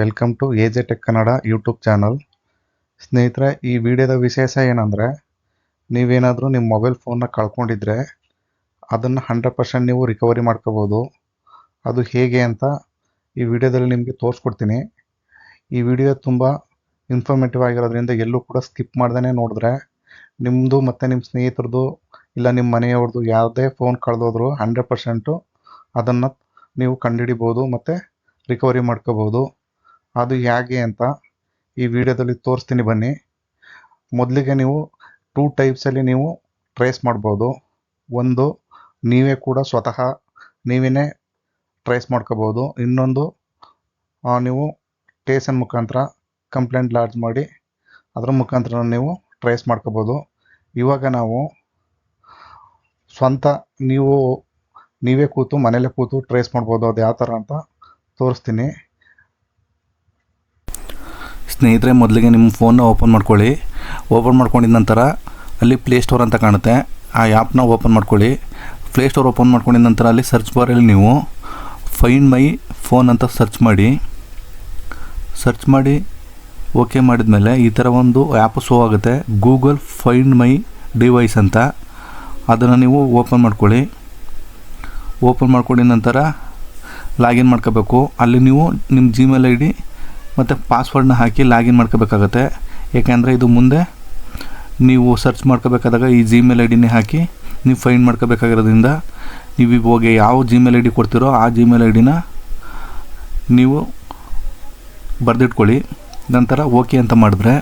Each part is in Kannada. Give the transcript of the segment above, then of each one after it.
Welcome to A J tech Kannada YouTube channel ಸ್ನೇಹಿತರೆ, ಈ ವಿಡಿಯೋದ ವಿಶೇಷ ಏನಂದರೆ, ನೀವೇನಾದರೂ ನಿಮ್ಮ ಮೊಬೈಲ್ ಫೋನ್ನ ಕಳ್ಕೊಂಡಿದ್ರೆ, ಅದನ್ನು ಹಂಡ್ರೆಡ್ ಪರ್ಸೆಂಟ್ ನೀವು ರಿಕವರಿ ಮಾಡ್ಕೋಬೋದು. ಅದು ಹೇಗೆ ಅಂತ ಈ ವಿಡಿಯೋದಲ್ಲಿ ನಿಮಗೆ ತೋರಿಸ್ಕೊಡ್ತೀನಿ. ಈ ವಿಡಿಯೋ ತುಂಬ ಇನ್ಫಾರ್ಮೇಟಿವ್ ಆಗಿರೋದ್ರಿಂದ ಎಲ್ಲೂ ಕೂಡ ಸ್ಕಿಪ್ ಮಾಡ್ದೇ ನೋಡಿದ್ರೆ ನಿಮ್ಮದು ಮತ್ತು ನಿಮ್ಮ ಸ್ನೇಹಿತರದ್ದು ಇಲ್ಲ ನಿಮ್ಮ ಮನೆಯವ್ರದ್ದು ಯಾವುದೇ ಫೋನ್ ಕಳೆದೋದ್ರು ಹಂಡ್ರೆಡ್ ಪರ್ಸೆಂಟು ಅದನ್ನು ನೀವು ಕಂಡುಹಿಡಿಬೋದು ಮತ್ತು ರಿಕವರಿ ಮಾಡ್ಕೋಬೋದು. ಅದು ಹೇಗೆ ಅಂತ ಈ ವಿಡಿಯೋದಲ್ಲಿ ತೋರಿಸ್ತೀನಿ ಬನ್ನಿ. ಮೊದಲಿಗೆ ನೀವು ಟೂ ಟೈಪ್ಸಲ್ಲಿ ನೀವು ಟ್ರೇಸ್ ಮಾಡ್ಬೋದು. ಒಂದು, ನೀವೇ ಕೂಡ ಸ್ವತಃ ನೀವೇ ಟ್ರೇಸ್ ಮಾಡ್ಕೋಬೋದು. ಇನ್ನೊಂದು ನೀವು ಸ್ಟೇಷನ್ ಮುಖಾಂತರ ಕಂಪ್ಲೇಂಟ್ ಲಾಡ್ಜ್ ಮಾಡಿ ಅದರ ಮುಖಾಂತರ ನೀವು ಟ್ರೇಸ್ ಮಾಡ್ಕೋಬೋದು. ಇವಾಗ ನಾವು ಸ್ವಂತ ನೀವು, ನೀವೇ ಕೂತು ಮನೇಲೇ ಕೂತು ಟ್ರೇಸ್ ಮಾಡ್ಬೋದು. ಅದು ಯಾವ ಥರ ಅಂತ ತೋರಿಸ್ತೀನಿ. ಸ್ನೇಹಿತರೆ, ಮೊದಲಿಗೆ ನಿಮ್ಮ ಫೋನ್ನ ಓಪನ್ ಮಾಡ್ಕೊಳ್ಳಿ. ಓಪನ್ ಮಾಡ್ಕೊಂಡಿದ ನಂತರ ಅಲ್ಲಿ ಪ್ಲೇ ಸ್ಟೋರ್ ಅಂತ ಕಾಣುತ್ತೆ. ಆ ಆ್ಯಪ್ನ ಓಪನ್ ಮಾಡ್ಕೊಳ್ಳಿ. ಪ್ಲೇ ಸ್ಟೋರ್ ಓಪನ್ ಮಾಡ್ಕೊಂಡಿದ ನಂತರ ಅಲ್ಲಿ ಸರ್ಚ್ ಬಾರಲ್ಲಿ ನೀವು ಫೈಂಡ್ ಮೈ ಫೋನ್ ಅಂತ ಸರ್ಚ್ ಮಾಡಿ. ಸರ್ಚ್ ಮಾಡಿ ಓಕೆ ಮಾಡಿದ ಮೇಲೆ ಈ ಥರ ಒಂದು ಆ್ಯಪ್ ಶೋ ಆಗುತ್ತೆ. ಗೂಗಲ್ ಫೈಂಡ್ ಮೈ ಡಿವೈಸ್ ಅಂತ. ಅದನ್ನು ನೀವು ಓಪನ್ ಮಾಡ್ಕೊಳ್ಳಿ. ಓಪನ್ ಮಾಡ್ಕೊಂಡಿದ ನಂತರ ಲಾಗಿನ್ ಮಾಡ್ಕೋಬೇಕು. ಅಲ್ಲಿ ನೀವು ನಿಮ್ಮ ಜಿಮೇಲ್ ಐ ಡಿ ಮತ್ತು ಪಾಸ್ವರ್ಡ್ನ ಹಾಕಿ ಲಾಗಿನ್ ಮಾಡ್ಕೋಬೇಕಾಗತ್ತೆ. ಏಕೆಂದರೆ ಇದು ಮುಂದೆ ನೀವು ಸರ್ಚ್ ಮಾಡ್ಕೋಬೇಕಾದಾಗ ಈ ಜಿಮೇಲ್ ಐ ಡಿನೇ ಹಾಕಿ ನೀವು ಫೈಂಡ್ ಮಾಡ್ಕೋಬೇಕಾಗಿರೋದ್ರಿಂದ ನೀವು ಇವಾಗ ಯಾವ ಜಿಮೇಲ್ ಐ ಡಿ ಕೊಡ್ತೀರೋ ಆ ಜಿಮೇಲ್ ಐ ಡಿನ ನೀವು ಬರೆದಿಟ್ಕೊಳ್ಳಿ. ನಂತರ ಓಕೆ ಅಂತ ಮಾಡಿದ್ರೆ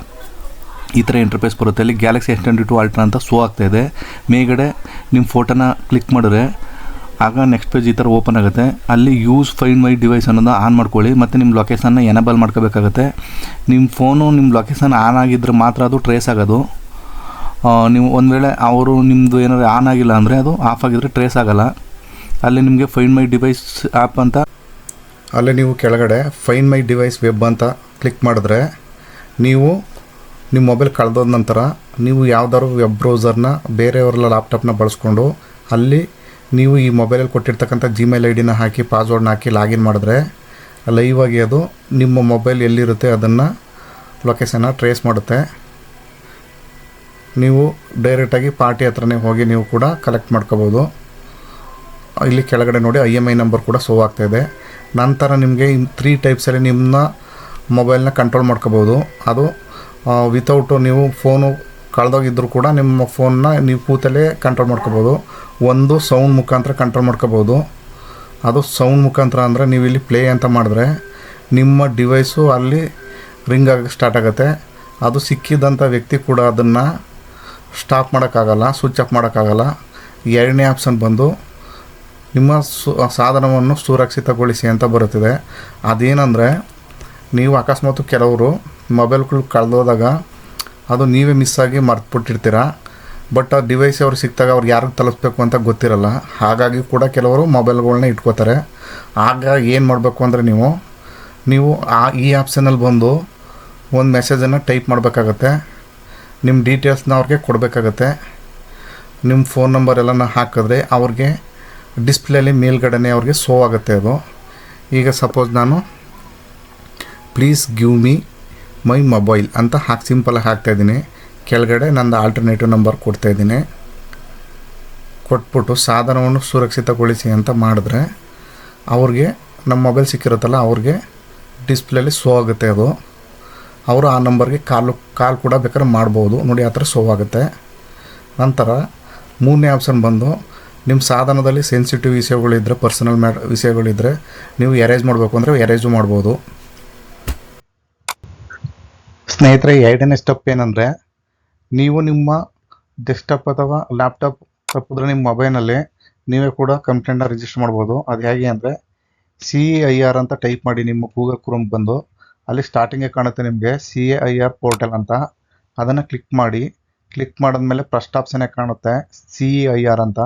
ಈ ಥರ ಇಂಟರ್ಫೇಸ್ ಬರುತ್ತೆ. ಅಲ್ಲಿ Galaxy S twenty two ultra ಅಂತ ಶೋ ಆಗ್ತಾಯಿದೆ ಮೇಗಡೆ ನಿಮ್ಮ ಫೋಟೋನ ಕ್ಲಿಕ್ ಮಾಡಿದ್ರೆ ಆಗ ನೆಕ್ಸ್ಟ್ ಪೇಜ್ ಈ ಥರ ಓಪನ್ ಆಗುತ್ತೆ. ಅಲ್ಲಿ ಯೂಸ್ ಫೈನ್ ಮೈ ಡಿವೈಸ್ ಅನ್ನೋದು ಆನ್ ಮಾಡ್ಕೊಳ್ಳಿ. ಮತ್ತು ನಿಮ್ಮ ಲೊಕೇಶನ್ನ ಎನೇಬಲ್ ಮಾಡ್ಕೋಬೇಕಾಗತ್ತೆ. ನಿಮ್ಮ ಫೋನು ನಿಮ್ಮ ಲೊಕೇಶನ್ ಆನ್ ಆಗಿದ್ರೆ ಮಾತ್ರ ಅದು ಟ್ರೇಸ್ ಆಗೋದು. ನೀವು ಒಂದು ವೇಳೆ ಅವರು ನಿಮ್ಮದು ಏನಾದ್ರು ಆನ್ ಆಗಿಲ್ಲ ಅಂದರೆ ಅದು ಆಫ್ ಆಗಿದ್ರೆ ಟ್ರೇಸ್ ಆಗಲ್ಲ. ಅಲ್ಲಿ ನಿಮಗೆ ಫೈನ್ ಮೈ ಡಿವೈಸ್ ಆ್ಯಪ್ ಅಂತ ಅಲ್ಲಿ ನೀವು ಕೆಳಗಡೆ ಫೈನ್ ಮೈ ಡಿವೈಸ್ ವೆಬ್ ಅಂತ ಕ್ಲಿಕ್ ಮಾಡಿದ್ರೆ ನೀವು ನಿಮ್ಮ ಮೊಬೈಲ್ ಕಳೆದೋದ ನಂತರ ನೀವು ಯಾವ್ದಾದ್ರು ವೆಬ್ ಬ್ರೌಸರ್ನ ಬೇರೆಯವ್ರಲ್ಲ ಲ್ಯಾಪ್ಟಾಪ್ನ ಬಳಸ್ಕೊಂಡು ಅಲ್ಲಿ ನೀವು ಈ ಮೊಬೈಲಲ್ಲಿ ಕೊಟ್ಟಿರ್ತಕ್ಕಂಥ ಜಿಮೇಲ್ ಐ ಡಿನ ಹಾಕಿ ಪಾಸ್ವರ್ಡ್ನ ಹಾಕಿ ಲಾಗಿನ್ ಮಾಡಿದ್ರೆ ಲೈವ್ ಆಗಿ ಅದು ನಿಮ್ಮ ಮೊಬೈಲ್ ಎಲ್ಲಿರುತ್ತೆ ಅದನ್ನು ಲೊಕೇಶನ್ನ ಟ್ರೇಸ್ ಮಾಡುತ್ತೆ. ನೀವು ಡೈರೆಕ್ಟಾಗಿ ಪಾರ್ಟಿ ಹತ್ರನೇ ಹೋಗಿ ನೀವು ಕೂಡ ಕಲೆಕ್ಟ್ ಮಾಡ್ಕೋಬೋದು. ಇಲ್ಲಿ ಕೆಳಗಡೆ ನೋಡಿ ಐ ಎಂ ಐ ನಂಬರ್ ಕೂಡ ಸೋ ಆಗ್ತಾ ಇದೆ. ನಂತರ ನಿಮಗೆ ತ್ರೀ ಟೈಪ್ಸಲ್ಲಿ ನಿಮ್ಮ ಮೊಬೈಲ್ನ ಕಂಟ್ರೋಲ್ ಮಾಡ್ಕೋಬೋದು. ಅದು ವಿತೌಟು ನೀವು ಫೋನು ಕಳೆದೋಗಿದ್ದರೂ ಕೂಡ ನಿಮ್ಮ ಫೋನ್ನ ನೀವು ಕೂತಲ್ಲೇ ಕಂಟ್ರೋಲ್ ಮಾಡ್ಕೋಬೋದು. ಒಂದು ಸೌಂಡ್ ಮುಖಾಂತರ ಕಂಟ್ರೋಲ್ ಮಾಡ್ಕೋಬೋದು. ಅದು ಸೌಂಡ್ ಮುಖಾಂತರ ಅಂದರೆ ನೀವು ಇಲ್ಲಿ ಪ್ಲೇ ಅಂತ ಮಾಡಿದ್ರೆ ನಿಮ್ಮ ಡಿವೈಸು ಅಲ್ಲಿ ರಿಂಗ್ ಆಗೋಕ್ಕೆ ಸ್ಟಾರ್ಟ್ ಆಗುತ್ತೆ. ಅದು ಸಿಕ್ಕಿದಂಥ ವ್ಯಕ್ತಿ ಕೂಡ ಅದನ್ನು ಸ್ಟಾಪ್ ಮಾಡೋಕ್ಕಾಗಲ್ಲ ಸ್ವಿಚ್ ಆಫ್ ಮಾಡೋಕ್ಕಾಗಲ್ಲ. ಎರಡನೇ ಆಪ್ಷನ್ ಬಂದು ನಿಮ್ಮ ಸು, ಸಾಧನವನ್ನು ಸುರಕ್ಷಿತಗೊಳಿಸಿ ಅಂತ ಬರುತ್ತಿದೆ. ಅದೇನಂದರೆ ನೀವು ಅಕಸ್ಮಾತ್ ಕೆಲವರು ಮೊಬೈಲ್ಗಳು ಕಳೆದೋದಾಗ ಅದು ನೀವೇ ಮಿಸ್ ಆಗಿ ಮರ್ತ್ಬಿಟ್ಟಿರ್ತೀರ. ಬಟ್ ಆ ಡಿವೈಸ್ ಅವ್ರು ಸಿಕ್ಕಿದಾಗ ಅವ್ರು ಯಾರಿಗೆ ತಲುಪಿಸ್ಬೇಕು ಅಂತ ಗೊತ್ತಿರಲ್ಲ. ಹಾಗಾಗಿ ಕೂಡ ಕೆಲವರು ಮೊಬೈಲ್ಗಳನ್ನ ಇಟ್ಕೋತಾರೆ. ಆಗ ಏನು ಮಾಡಬೇಕು ಅಂದರೆ ನೀವು ನೀವು ಆ ಈ ಆಪ್ಷನಲ್ಲಿ ಬಂದು ಒಂದು ಮೆಸೇಜನ್ನು ಟೈಪ್ ಮಾಡಬೇಕಾಗತ್ತೆ. ನಿಮ್ಮ ಡೀಟೇಲ್ಸ್ನ ಅವ್ರಿಗೆ ಕೊಡಬೇಕಾಗತ್ತೆ. ನಿಮ್ಮ ಫೋನ್ ನಂಬರ್ ಎಲ್ಲನ ಹಾಕಿದ್ರೆ ಅವ್ರಿಗೆ ಡಿಸ್ಪ್ಲೇಲಿ ಮೇಲ್ಗಡೆನೆ ಅವ್ರಿಗೆ ಸೋ ಆಗುತ್ತೆ ಅದು. ಈಗ ಸಪೋಸ್ ನಾನು please give me my mobile ಅಂತ ಹಾಕಿ ಸಿಂಪಲಾಗಿ ಹಾಕ್ತಾಯಿದ್ದೀನಿ ಕೆಳಗಡೆ ನಂದು ಆಲ್ಟರ್ನೇಟಿವ್ ನಂಬರ್ ಕೊಡ್ತಾಯಿದ್ದೀನಿ ಕೊಟ್ಬಿಟ್ಟು ಸಾಧನವನ್ನು ಸುರಕ್ಷಿತಗೊಳಿಸಿ ಅಂತ ಮಾಡಿದ್ರೆ ಅವ್ರಿಗೆ, ನಮ್ಮ ಮೊಬೈಲ್ ಸಿಕ್ಕಿರುತ್ತಲ್ಲ, ಅವ್ರಿಗೆ ಡಿಸ್ಪ್ಲೇಲಿ ಸೋ ಆಗುತ್ತೆ ಅದು. ಅವರು ಆ ನಂಬರ್ಗೆ ಕಾಲು ಕಾಲ್ ಕೂಡ ಬೇಕಾದ್ರೆ ಮಾಡ್ಬೋದು. ನೋಡಿ, ಆ ಥರ ಸೋ ಆಗುತ್ತೆ. ನಂತರ ಮೂರನೇ ಆಪ್ಷನ್ ಬಂದು ನಿಮ್ಮ ಸಾಧನದಲ್ಲಿ ಸೆನ್ಸಿಟಿವ್ ವಿಷಯಗಳಿದ್ದರೆ ಪರ್ಸನಲ್ ಮ್ಯಾ ವಿಷಯಗಳಿದ್ದರೆ ನೀವು ಎರೇಜ್ ಮಾಡಬೇಕು ಅಂದರೆ ಎರೇಜು ಮಾಡ್ಬೋದು. ಸ್ನೇಹಿತರೆ, ಎರಡನೇ ಸ್ಟೆಪ್ ಏನಂದರೆ ನೀವು ನಿಮ್ಮ ಡೆಸ್ಕ್ಟಾಪ್ ಅಥವಾ ಲ್ಯಾಪ್ಟಾಪ್ ತಪ್ಪಿದ್ರೆ ನಿಮ್ಮ ಮೊಬೈಲಲ್ಲಿ ನೀವೇ ಕೂಡ ಕಂಪ್ಲೇಂಟನ್ನ ರಿಜಿಸ್ಟರ್ ಮಾಡ್ಬೋದು. ಅದು ಹೇಗೆ ಅಂದರೆ ಸಿ ಐ ಆರ್ ಅಂತ ಟೈಪ್ ಮಾಡಿ ನಿಮ್ಮ ಗೂಗಲ್ ಕ್ರೋಮ್ ಬಂದು ಅಲ್ಲಿ ಸ್ಟಾರ್ಟಿಂಗೇ ಕಾಣುತ್ತೆ ನಿಮಗೆ C A I R portal ಅಂತ. ಅದನ್ನು ಕ್ಲಿಕ್ ಮಾಡಿ ಕ್ಲಿಕ್ ಮಾಡಿದ್ಮೇಲೆ ಫಸ್ಟ್ ಆಪ್ಷನ್ನೇ ಕಾಣುತ್ತೆ ಸಿ ಐ ಆರ್ ಅಂತ.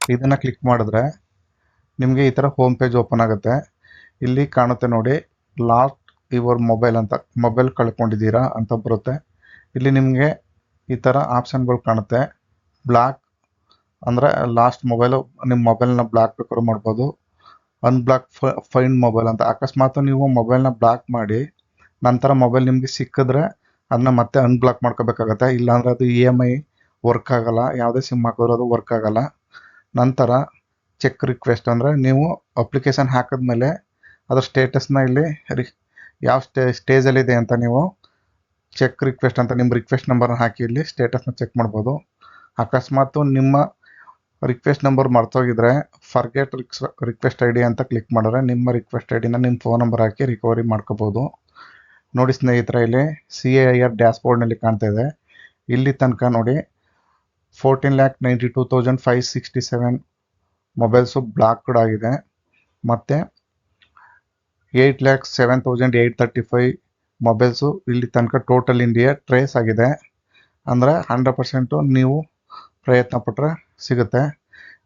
ಇದನ್ನು ಕ್ಲಿಕ್ ಮಾಡಿದ್ರೆ ನಿಮಗೆ ಈ ಥರ ಹೋಮ್ ಪೇಜ್ ಓಪನ್ ಆಗುತ್ತೆ. ಇಲ್ಲಿ ಕಾಣುತ್ತೆ ನೋಡಿ ಲಾಸ್ಟ್ ಯುವರ್ ಮೊಬೈಲ್ ಅಂತ. ಮೊಬೈಲ್ ಕಳ್ಕೊಂಡಿದ್ದೀರಾ ಅಂತ ಬರುತ್ತೆ. ಇಲ್ಲಿ ನಿಮಗೆ ಈ ಥರ ಆಪ್ಷನ್ಗಳು ಕಾಣುತ್ತೆ. ಬ್ಲಾಕ್ ಅಂದರೆ ಲಾಸ್ಟ್ ಮೊಬೈಲು ನಿಮ್ಮ ಮೊಬೈಲ್ನ ಬ್ಲಾಕ್ ಬೇಕಾದ್ರೂ ಮಾಡ್ಬೋದು. ಅನ್ಬ್ಲಾಕ್ ಫೈಂಡ್ ಮೊಬೈಲ್ ಅಂತ. ಅಕಸ್ಮಾತ್ ನೀವು ಮೊಬೈಲ್ನ ಬ್ಲಾಕ್ ಮಾಡಿ, ನಂತರ ಮೊಬೈಲ್ ನಿಮಗೆ ಸಿಕ್ಕಿದ್ರೆ ಅದನ್ನ ಮತ್ತೆ ಅನ್ಬ್ಲಾಕ್ ಮಾಡ್ಕೋಬೇಕಾಗತ್ತೆ. ಇಲ್ಲಾಂದರೆ ಅದು ಇ ಎಂ ಐ ವರ್ಕ್ ಆಗಲ್ಲ. ಯಾವುದೇ ಸಿಮ್ ಹಾಕಿದ್ರು ಅದು ವರ್ಕ್ ಆಗಲ್ಲ. ನಂತರ ಚೆಕ್ ರಿಕ್ವೆಸ್ಟ್ ಅಂದರೆ ನೀವು ಅಪ್ಲಿಕೇಶನ್ ಹಾಕಿದ್ಮೇಲೆ ಅದರ ಸ್ಟೇಟಸ್ನ ಇಲ್ಲಿ ಯಾವ ಸ್ಟೇ ಸ್ಟೇಜಲ್ಲಿದೆ ಅಂತ ನೀವು ಚೆಕ್ ರಿಕ್ವೆಸ್ಟ್ ಅಂತ ನಿಮ್ಮ ರಿಕ್ವೆಸ್ಟ್ ನಂಬರ್ನ ಹಾಕಿ ಇಲ್ಲಿ ಸ್ಟೇಟಸ್ನ ಚೆಕ್ ಮಾಡ್ಬೋದು. ಅಕಸ್ಮಾತ್ ನಿಮ್ಮ ರಿಕ್ವೆಸ್ಟ್ ನಂಬರ್ ಮರ್ತೋಗಿದ್ರೆ ಫರ್ಗೆಟ್ ರಿಕ್ಸ್ ರಿಕ್ವೆಸ್ಟ್ ಐ ಡಿ ಅಂತ ಕ್ಲಿಕ್ ಮಾಡಿದ್ರೆ ನಿಮ್ಮ ರಿಕ್ವೆಸ್ಟ್ ಐ ಡಿನ ನಿಮ್ಮ ಫೋನ್ ನಂಬರ್ ಹಾಕಿ ರಿಕವರಿ ಮಾಡ್ಕೋಬೋದು. ನೋಡಿ ಸ್ನೇಹಿತರೆ, ಇಲ್ಲಿ ಸಿ ಎ ಐ ಆರ್ ಡ್ಯಾಶ್ಬೋರ್ಡ್ನಲ್ಲಿ ಕಾಣ್ತಾ ಇದೆ. ಇಲ್ಲಿ ತನಕ ನೋಡಿ fourteen lakh ninety two thousand five sixty seven mobiles blocked ಆಗಿದೆ. ಮತ್ತು eight lakh seven thousand eight thirty five mobiles ಇಲ್ಲಿ ತನಕ ಟೋಟಲ್ ಇಂಡಿಯಾ ಟ್ರೇಸ್ ಆಗಿದೆ. ಅಂದರೆ ಹಂಡ್ರೆಡ್ ಪರ್ಸೆಂಟು ನೀವು ಪ್ರಯತ್ನ ಪಟ್ಟರೆ ಸಿಗುತ್ತೆ.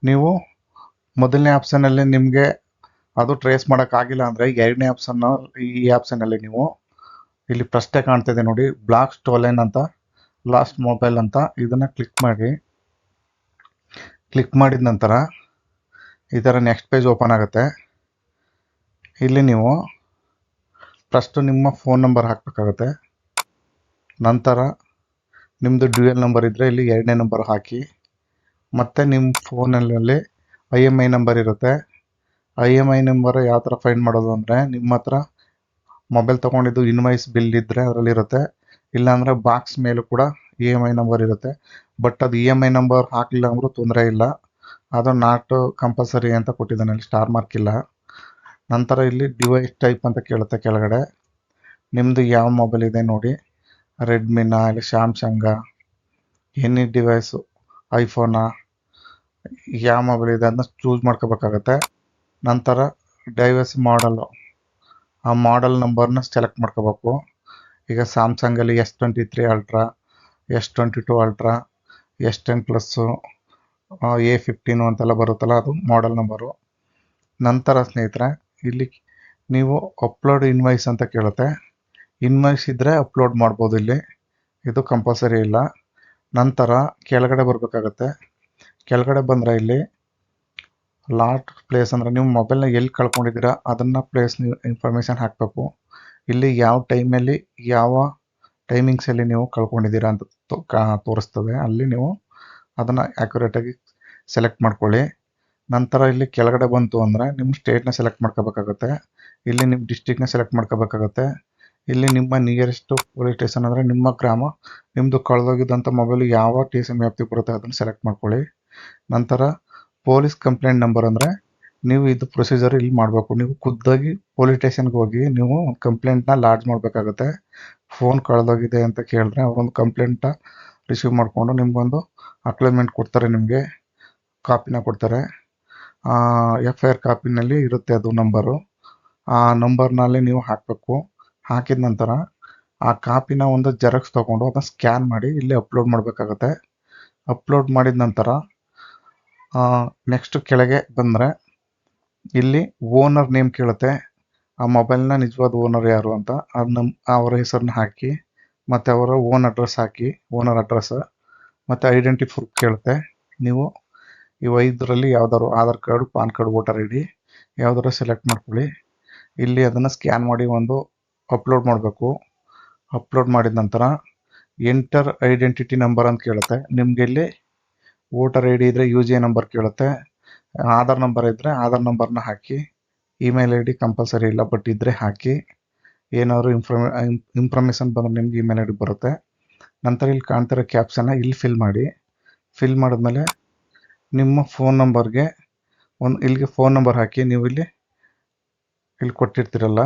ನೀವು ಮೊದಲನೇ ಆಪ್ಷನಲ್ಲಿ ನಿಮಗೆ ಅದು ಟ್ರೇಸ್ ಮಾಡೋಕ್ಕಾಗಿಲ್ಲ ಅಂದರೆ ಎರಡನೇ ಆಪ್ಷನ್ ಈ ಆಪ್ಷನಲ್ಲಿ ನೀವು ಇಲ್ಲಿ ಪ್ರಶ್ನೆ ಕಾಣ್ತಿದೆ ನೋಡಿ, ಬ್ಲಾಕ್ ಸ್ಟೋಲೆನ್ ಅಂತ, ಲಾಸ್ಟ್ ಮೊಬೈಲ್ ಅಂತ, ಇದನ್ನು ಕ್ಲಿಕ್ ಮಾಡಿ. ಕ್ಲಿಕ್ ಮಾಡಿದ ನಂತರ ಈ ಥರ ನೆಕ್ಸ್ಟ್ ಪೇಜ್ ಓಪನ್ ಆಗುತ್ತೆ. ಇಲ್ಲಿ ನೀವು ಫಸ್ಟು ನಿಮ್ಮ ಫೋನ್ ನಂಬರ್ ಹಾಕಬೇಕಾಗತ್ತೆ. ನಂತರ ನಿಮ್ಮದು ಡ್ಯೂಯಲ್ ನಂಬರ್ ಇದ್ದರೆ ಇಲ್ಲಿ ಎರಡನೇ ನಂಬರ್ ಹಾಕಿ. ಮತ್ತು ನಿಮ್ಮ ಫೋನಲ್ಲಿ ಐ ಎಂ ಐ ನಂಬರ್ ಇರುತ್ತೆ. ಐ ಎಂ ಐ ನಂಬರ್ ಯಾವ ಥರ ಫೈಂಡ್ ಮಾಡೋದು ಅಂದರೆ ನಿಮ್ಮ ಹತ್ರ ಮೊಬೈಲ್ ತೊಗೊಂಡಿದ್ದು ಇನ್ವಾಯ್ಸ್ ಬಿಲ್ ಇದ್ದರೆ ಅದರಲ್ಲಿರುತ್ತೆ ಇಲ್ಲಾಂದರೆ ಬಾಕ್ಸ್ ಮೇಲೂ ಕೂಡ ಇ ಎಂ ಐ ನಂಬರ್ ಇರುತ್ತೆ. ಬಟ್ ಅದು ಇ ಎಂ ಐ ನಂಬರ್ ಹಾಕಲಿಲ್ಲ ಅಂದರೂ ತೊಂದರೆ ಇಲ್ಲ. ಅದು ನಾಟ್ ಕಂಪಲ್ಸರಿ ಅಂತ ಕೊಟ್ಟಿದ್ದಾನೆ ಅಲ್ಲಿ ಸ್ಟಾರ್ ಮಾರ್ಕ್ ಇಲ್ಲ. ನಂತರ ಇಲ್ಲಿ ಡಿವೈಸ್ ಟೈಪ್ ಅಂತ ಕೇಳುತ್ತೆ ಕೆಳಗಡೆ. ನಿಮ್ಮದು ಯಾವ ಮೊಬೈಲ್ ಇದೆ ನೋಡಿ. ರೆಡ್ಮಿನ ಇಲ್ಲ ಸ್ಯಾಮ್ಸಂಗ ಎನಿ ಡಿವೈಸು ಐಫೋನಾ ಯಾವ ಮೊಬೈಲ್ ಇದೆ ಅದನ್ನ ಚೂಸ್ ಮಾಡ್ಕೋಬೇಕಾಗತ್ತೆ. ನಂತರ ಡೈವೈಸ್ ಮಾಡಲು ಆ ಮಾಡಲ್ ನಂಬರ್ನ ಸೆಲೆಕ್ಟ್ ಮಾಡ್ಕೋಬೇಕು. ಈಗ ಸ್ಯಾಮ್ಸಂಗಲ್ಲಿ S twenty three ultra S twenty two ultra S ten plus A fifteen ಅಂತೆಲ್ಲ ಬರುತ್ತಲ್ಲ ಅದು ಮಾಡಲ್ ನಂಬರು ನಂತರ ಸ್ನೇಹಿತರೆ ಇಲ್ಲಿ ನೀವು ಅಪ್ಲೋಡ್ ಇನ್ವಾಯ್ಸ್ ಅಂತ ಕೇಳುತ್ತೆ. ಇನ್ವಾಯ್ಸ್ ಇದ್ದರೆ ಅಪ್ಲೋಡ್ ಮಾಡ್ಬೋದು ಇಲ್ಲಿ. ಇದು ಕಂಪಲ್ಸರಿ ಇಲ್ಲ. ನಂತರ ಕೆಳಗಡೆ ಬರಬೇಕಾಗತ್ತೆ. ಕೆಳಗಡೆ ಬಂದರೆ ಇಲ್ಲಿ ಲಾಟ್ ಪ್ಲೇಸ್ ಅಂದರೆ ನೀವು ಮೊಬೈಲ್ನ ಎಲ್ಲಿ ಕಳ್ಕೊಂಡಿದ್ದೀರಾ ಅದನ್ನು ಪ್ಲೇಸ್ ನೀವು ಇನ್ಫಾರ್ಮೇಷನ್ ಹಾಕಬೇಕು. ಇಲ್ಲಿ ಯಾವ ಟೈಮಲ್ಲಿ ಯಾವ ಟೈಮಿಂಗ್ಸಲ್ಲಿ ನೀವು ಕಳ್ಕೊಂಡಿದ್ದೀರಾ ಅಂತ ತೋರಿಸ್ತದೆ. ಅಲ್ಲಿ ನೀವು ಅದನ್ನು ಆ್ಯಕ್ಯುರೇಟಾಗಿ ಸೆಲೆಕ್ಟ್ ಮಾಡ್ಕೊಳ್ಳಿ. ನಂತರ ಇಲ್ಲಿ ಕೆಳಗಡೆ ಬಂತು ಅಂದರೆ ನಿಮ್ಮ ಸ್ಟೇಟ್ನ ಸೆಲೆಕ್ಟ್ ಮಾಡ್ಕೋಬೇಕಾಗತ್ತೆ. ಇಲ್ಲಿ ನಿಮ್ಮ ಡಿಸ್ಟಿಕ್ನ ಸೆಲೆಕ್ಟ್ ಮಾಡ್ಕೋಬೇಕಾಗತ್ತೆ. ಇಲ್ಲಿ ನಿಮ್ಮ ನಿಯರೆಸ್ಟ್ ಪೊಲೀಸ್ ಸ್ಟೇಷನ್ ಅಂದರೆ ನಿಮ್ಮ ಗ್ರಾಮ ನಿಮ್ಮದು ಕಳೆದೋಗಿದ್ದಂಥ ಮೊಬೈಲ್ ಯಾವ ಟಿ ಎಸ್ ಎಂ ವ್ಯಾಪ್ತಿ ಬರುತ್ತೆ ಅದನ್ನು ಸೆಲೆಕ್ಟ್ ಮಾಡ್ಕೊಳ್ಳಿ. ನಂತರ ಪೊಲೀಸ್ ಕಂಪ್ಲೇಂಟ್ ನಂಬರ್ ಅಂದರೆ ನೀವು ಇದು ಪ್ರೊಸೀಜರ್ ಇಲ್ಲಿ ಮಾಡಬೇಕು. ನೀವು ಖುದ್ದಾಗಿ ಪೊಲೀಸ್ ಸ್ಟೇಷನ್ಗೆ ಹೋಗಿ ನೀವು ಕಂಪ್ಲೇಂಟ್ನ ಲಾಡ್ಜ್ ಮಾಡಬೇಕಾಗತ್ತೆ. ಫೋನ್ ಕಳೆದೋಗಿದೆ ಅಂತ ಕೇಳಿದ್ರೆ ಅವರೊಂದು ಕಂಪ್ಲೇಂಟ ರಿಸೀವ್ ಮಾಡಿಕೊಂಡು ನಿಮಗೊಂದು ಅಕ್ಲೈಮೆಂಟ್ ಕೊಡ್ತಾರೆ ನಿಮಗೆ. ಕಾಪಿನ ಕೊಡ್ತಾರೆ. ಎಫ್ ಐ ಆರ್ ಕಾಪಿನಲ್ಲಿ ಇರುತ್ತೆ ಅದು ನಂಬರು ಆ ನಂಬರ್ನಲ್ಲಿ ನೀವು ಹಾಕಬೇಕು. ಹಾಕಿದ ನಂತರ ಆ ಕಾಪಿನ ಒಂದು ಜೆರಾಕ್ಸ್ ತೊಗೊಂಡು ಅದನ್ನ ಸ್ಕ್ಯಾನ್ ಮಾಡಿ ಇಲ್ಲಿ ಅಪ್ಲೋಡ್ ಮಾಡಬೇಕಾಗತ್ತೆ. ಅಪ್ಲೋಡ್ ಮಾಡಿದ ನಂತರ ನೆಕ್ಸ್ಟ್ ಕೆಳಗೆ ಬಂದರೆ ಇಲ್ಲಿ ಓನರ್ ನೇಮ್ ಕೇಳುತ್ತೆ. ಆ ಮೊಬೈಲ್ನ ನಿಜವಾದ ಓನರ್ ಯಾರು ಅಂತ ಅದನ್ನ ಅವರ ಹೆಸರನ್ನ ಹಾಕಿ, ಮತ್ತು ಅವರ ಓನ್ ಅಡ್ರೆಸ್ ಹಾಕಿ ಓನರ್ ಅಡ್ರೆಸ್ ಮತ್ತು ಐಡೆಂಟಿ ಪ್ರೂಫ್ ಕೇಳುತ್ತೆ. ನೀವು ಇವು ಐದರಲ್ಲಿ ಯಾವ್ದಾದ್ರು Aadhaar card, PAN card, voter I D ಯಾವ್ದಾರು ಸೆಲೆಕ್ಟ್ ಮಾಡ್ಕೊಳ್ಳಿ. ಇಲ್ಲಿ ಅದನ್ನು ಸ್ಕ್ಯಾನ್ ಮಾಡಿ ಒಂದು ಅಪ್ಲೋಡ್ ಮಾಡಬೇಕು. ಅಪ್ಲೋಡ್ ಮಾಡಿದ ನಂತರ ಎಂಟರ್ ಐಡೆಂಟಿಟಿ ನಂಬರ್ ಅಂತ ಕೇಳುತ್ತೆ. ನಿಮಗೆ ಇಲ್ಲಿ ವೋಟರ್ ಐ ಡಿ ಇದ್ದರೆ ಯು ಜಿ ನಂಬರ್ ಕೇಳುತ್ತೆ. ಆಧಾರ್ ನಂಬರ್ ಇದ್ದರೆ ಆಧಾರ್ ನಂಬರ್ನ ಹಾಕಿ ಇಮೇಲ್ ಐ ಡಿ ಕಂಪಲ್ಸರಿ ಇಲ್ಲ ಬಟ್ ಇದ್ದರೆ ಹಾಕಿ, ಏನಾದ್ರು ಇನ್ಫಾರ್ಮೇ ಇನ್ಫಾರ್ಮೇಷನ್ ಬಂದರೆ ನಿಮ್ಗೆ ಇಮೇಲ್ ಐ ಡಿ ಬರುತ್ತೆ. ನಂತರ ಇಲ್ಲಿ ಕಾಣ್ತಿರೋ ಕ್ಯಾಪ್ಸನ್ನ ಇಲ್ಲಿ ಫಿಲ್ ಮಾಡಿ. ಫಿಲ್ ಮಾಡಿದ್ಮೇಲೆ ನಿಮ್ಮ ಫೋನ್ ನಂಬರ್ಗೆ ಒಂದು ಇಲ್ಲಿಗೆ ಫೋನ್ ನಂಬರ್ ಹಾಕಿ ನೀವು ಇಲ್ಲಿ ಇಲ್ಲಿ ಕೊಟ್ಟಿರ್ತೀರಲ್ಲ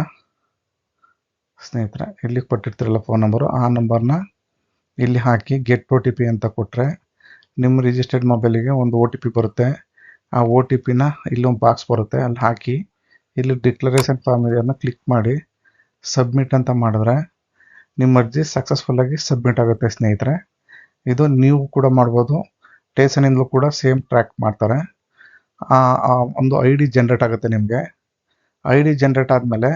ಸ್ನೇಹಿತರೆ, ಇಲ್ಲಿ ಕೊಟ್ಟಿರ್ತೀರಲ್ಲ ಫೋನ್ ನಂಬರು ಆ ನಂಬರ್ನ ಇಲ್ಲಿ ಹಾಕಿ ಗೆಟ್ ಒ ಟಿ ಪಿ ಅಂತ ಕೊಟ್ಟರೆ ನಿಮ್ಮ ರಿಜಿಸ್ಟರ್ಡ್ ಮೊಬೈಲಿಗೆ ಒಂದು ಒ ಟಿ ಪಿ ಬರುತ್ತೆ. ಆ ಒ ಟಿ ಪಿನ ಇಲ್ಲೊಂದು ಬಾಕ್ಸ್ ಬರುತ್ತೆ. ಅಲ್ಲಿ ಹಾಕಿ ಇಲ್ಲಿ ಡಿಕ್ಲರೇಷನ್ ಫಾರ್ಮ್ ಇದೆಯನ್ನು ಕ್ಲಿಕ್ ಮಾಡಿ ಸಬ್ಮಿಟ್ ಅಂತ ಮಾಡಿದ್ರೆ ನಿಮ್ಮ ಅರ್ಜಿ ಸಕ್ಸಸ್ಫುಲ್ಲಾಗಿ ಸಬ್ಮಿಟ್ ಆಗುತ್ತೆ ಸ್ನೇಹಿತರೆ. ಇದು ನೀವು ಕೂಡ ಮಾಡ್ಬೋದು. ಸ್ಟೇಷನಿಂದಲೂ ಕೂಡ ಸೇಮ್ ಟ್ರ್ಯಾಕ್ ಮಾಡ್ತಾರೆ. ಒಂದು ಐ ಡಿ ಜನ್ರೇಟ್ ಆಗುತ್ತೆ ನಿಮಗೆ. ಐ ಡಿ ಜನ್ರೇಟ್ ಆದಮೇಲೆ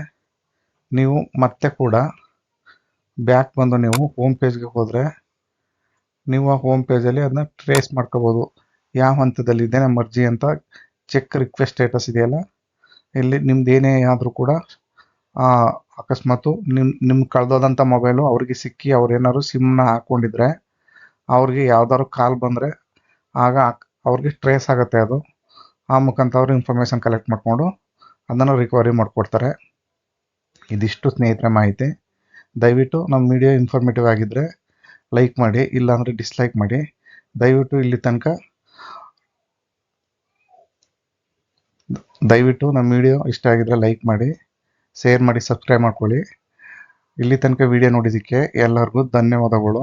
ನೀವು ಮತ್ತೆ ಕೂಡ ಬ್ಯಾಕ್ ಬಂದು ನೀವು ಹೋಮ್ ಪೇಜ್ಗೆ ಹೋದರೆ ನೀವು ಆ ಹೋಮ್ ಪೇಜಲ್ಲಿ ಅದನ್ನ ಟ್ರೇಸ್ ಮಾಡ್ಕೋಬೋದು. ಯಾವ ಹಂತದಲ್ಲಿದೆ ನಮ್ಮ ಅರ್ಜಿ ಅಂತ ಚೆಕ್ ರಿಕ್ವೆಸ್ಟ್ ಸ್ಟೇಟಸ್ ಇದೆಯಲ್ಲ, ಇಲ್ಲಿ ನಿಮ್ದು ಏನೇ ಆದರೂ ಕೂಡ ಅಕಸ್ಮಾತು ನಿಮ್ಮ ನಿಮ್ಮ ಕಳೆದೋದಂಥ ಮೊಬೈಲು ಅವ್ರಿಗೆ ಸಿಕ್ಕಿ ಅವ್ರು ಏನಾದ್ರು ಸಿಮ್ನ ಹಾಕ್ಕೊಂಡಿದ್ರೆ ಅವ್ರಿಗೆ ಯಾವ್ದಾದ್ರು ಕಾಲ್ ಬಂದರೆ ಆಗ ಅವ್ರಿಗೆ ಟ್ರೇಸ್ ಆಗುತ್ತೆ ಅದು. ಆ ಮುಖಾಂತರ ಅವರು ಇನ್ಫಾರ್ಮೇಷನ್ ಕಲೆಕ್ಟ್ ಮಾಡಿಕೊಂಡು ಅದನ್ನು ರಿಕವರಿ ಮಾಡಿಕೊಡ್ತಾರೆ. ಇದಿಷ್ಟು ಸ್ನೇಹಿತರ ಮಾಹಿತಿ. ದಯವಿಟ್ಟು ನಮ್ಮ ವಿಡಿಯೋ ಇನ್ಫಾರ್ಮೇಟಿವ್ ಆಗಿದ್ದರೆ ಲೈಕ್ ಮಾಡಿ, ಇಲ್ಲಾಂದರೆ ಡಿಸ್ಲೈಕ್ ಮಾಡಿ. ದಯವಿಟ್ಟು ಇಲ್ಲಿ ತನಕ ದಯವಿಟ್ಟು ನಮ್ಮ ವಿಡಿಯೋ ಇಷ್ಟ ಆಗಿದ್ರೆ ಲೈಕ್ ಮಾಡಿ ಶೇರ್ ಮಾಡಿ ಸಬ್ಸ್ಕ್ರೈಬ್ ಮಾಡ್ಕೊಳ್ಳಿ. ಇಲ್ಲಿ ತನಕ ವಿಡಿಯೋ ನೋಡಿದ್ದಕ್ಕೆ ಎಲ್ಲರಿಗೂ ಧನ್ಯವಾದಗಳು.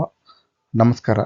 ನಮಸ್ಕಾರ.